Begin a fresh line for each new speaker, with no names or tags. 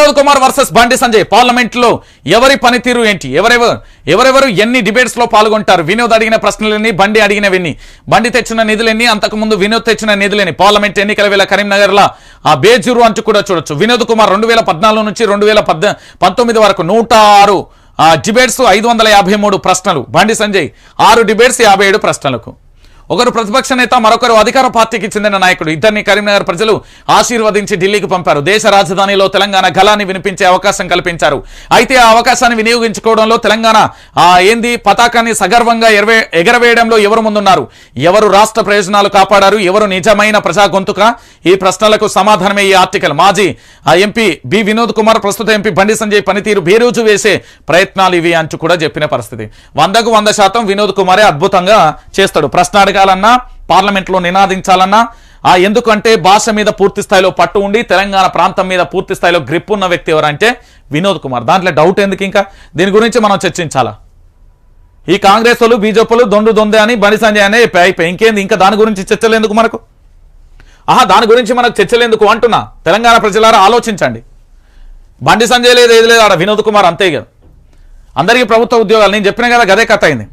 Vinod Kumar versus Bandi Sanjay. పార్లమెంట్లో ఎవరి పనితీరు ఏంటి? ఎవరెవరు? ఎవరెవరు ఎన్ని డిబేట్స్లో పాల్గొంటారు? వినోద్ అడిగిన ప్రశ్నలన్నీ బండి అడిగినవన్నీ బండి తెచ్చిన నిధులన్నీ అంతకుముందు వినోద్ తెచ్చిన నిధులని. పార్లమెంట్ ఎన్నికల వేళ కరీంనగర్ లా ఆ బేజూరు అంటూ కూడా చూడొచ్చు. వినోద్ కుమార్ రెండు వేల పద్నాలుగు నుంచి రెండు వేల పంతొమ్మిది వరకు నూట డిబేట్స్ ఐదు వందల యాభై మూడు ప్రశ్నలు. బండి సంజయ్ ఆరు డిబేట్స్ యాభై ఏడు ప్రశ్నలకు. ఒకరు ప్రతిపక్ష నేత మరొకరు అధికార పార్టీకి చెందిన నాయకుడు. ఇద్దరిని కరీంనగర్ ప్రజలు ఆశీర్వదించి ఢిల్లీకి పంపారు. దేశ రాజధానిలో తెలంగాణ గలాన్ని వినిపించే అవకాశం కల్పించారు. అయితే ఆ అవకాశాన్ని వినియోగించుకోవడంలో తెలంగాణ ఆ ఏంది పతాకాన్ని సగర్వంగా ఎగరవేయడంలో ఎవరు ముందున్నారు? ఎవరు రాష్ట్ర ప్రయోజనాలు కాపాడారు? ఎవరు నిజమైన ప్రజా గొంతుక? ఈ ప్రశ్నలకు సమాధానమే ఈ ఆర్టికల్. మాజీ ఆ ఎంపీ బి వినోద్ కుమార్ ప్రస్తుత ఎంపీ బండి సంజయ్ పనితీరు బేరోజు వేసే ప్రయత్నాలు ఇవి అంటూ కూడా చెప్పిన పరిస్థితి. వందకు వంద శాతం వినోద్ కుమారే అద్భుతంగా చేస్తాడు. ప్రశ్న అడగాలన్నా పార్లమెంట్లో నినాదించాలన్నా ఆ ఎందుకంటే భాష మీద పూర్తి స్థాయిలో పట్టు ఉండి తెలంగాణ ప్రాంతం మీద పూర్తి స్థాయిలో గ్రిప్ ఉన్న వ్యక్తి ఎవరంటే వినోద్ కుమార్. దాంట్లో డౌట్ ఎందుకు ఇంకా? దీని గురించి మనం చర్చించాలా? ఈ కాంగ్రెస్ వాళ్ళు బీజేపీలు దొండు దొందే అని బండి సంజయ్ అనే అయిపోయి ఇంకేంది? ఇంకా దాని గురించి చర్చలేందుకు మనకు? ఆహా దాని గురించి మనకు చర్చలేందుకు అంటున్నా? తెలంగాణ ప్రజలారా ఆలోచించండి. బండి సంజయ్ లేదు ఏది లేదు ఆడ వినోద్ కుమార్ అంతే కదా అందరికీ ప్రభుత్వ ఉద్యోగాలు. నేను చెప్పిన కదా గదే కథ అయింది.